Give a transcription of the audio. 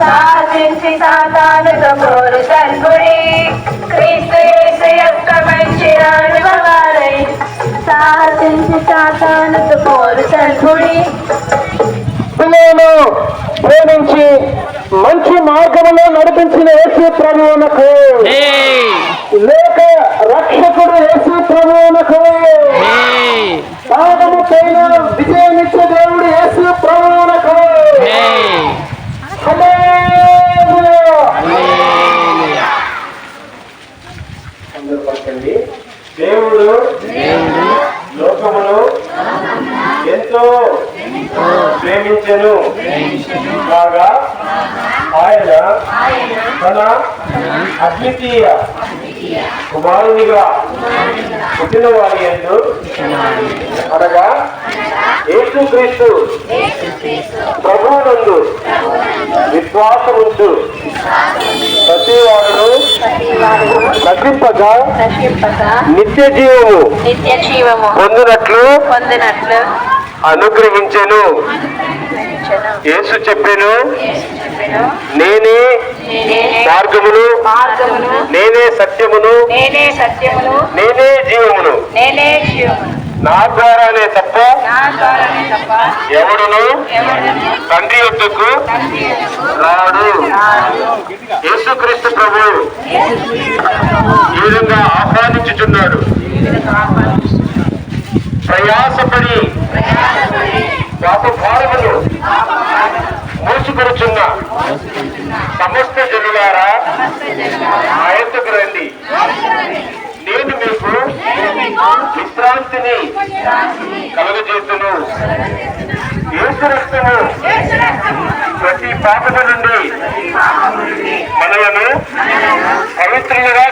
సాధించి సాతానుతో పోరు సన్గుడి క్రీస్తు యేసు యొక్క మంచి అనుభవాలై సాధించి సాతానుతో పోరు సన్గుడి పిల్లలను ప్రేమించి మంచి మార్గంలో నడిపించిన యేసు ప్రభువునకు. లేక రక్షకుడు యేసు ప్రభువునకు పాదము పైన విజయమిచ్చే దేవుడు యేసు ప్రభువునకు హల్లెలూయా. అందరూ పలకండి. దేవుడు లోకమును ఎంతో ప్రేమించను. కాగా ఆయన తన అద్వితీయ కుమారునిగా పుట్టిన వారి ఎందు అనగా యేసుక్రీస్తు ప్రభువునందు విశ్వాసముంచు. నశింపగా నశింపక నిత్య జీవము నిత్య జీవము పొందినట్లు పొందినట్లు అనుగ్రహించెను. యేసు చెప్పెను నేనే మార్గమును నేనే సత్యమును నేనే సత్యమును నేనే జీవమును. నేనే జీవమును. నా ద్వారానే తప్ప ఎవడును తండ్రి యొద్దకు తండ్రి యొద్దకు రాడు రాడు. యేసుక్రీస్తు ప్రభు ఈ విధంగా ఆహ్వానించుచున్నాడు. ప్రయాసపడి పాప భారములు మోసుకొరుచున్న సమస్త జనులారా ఆ రండి. నేను మీకు విశ్రాంతిని కలుగజేతును యేసు రక్తము ప్రతి పాపము నుండి మనలను పవిత్రులుగా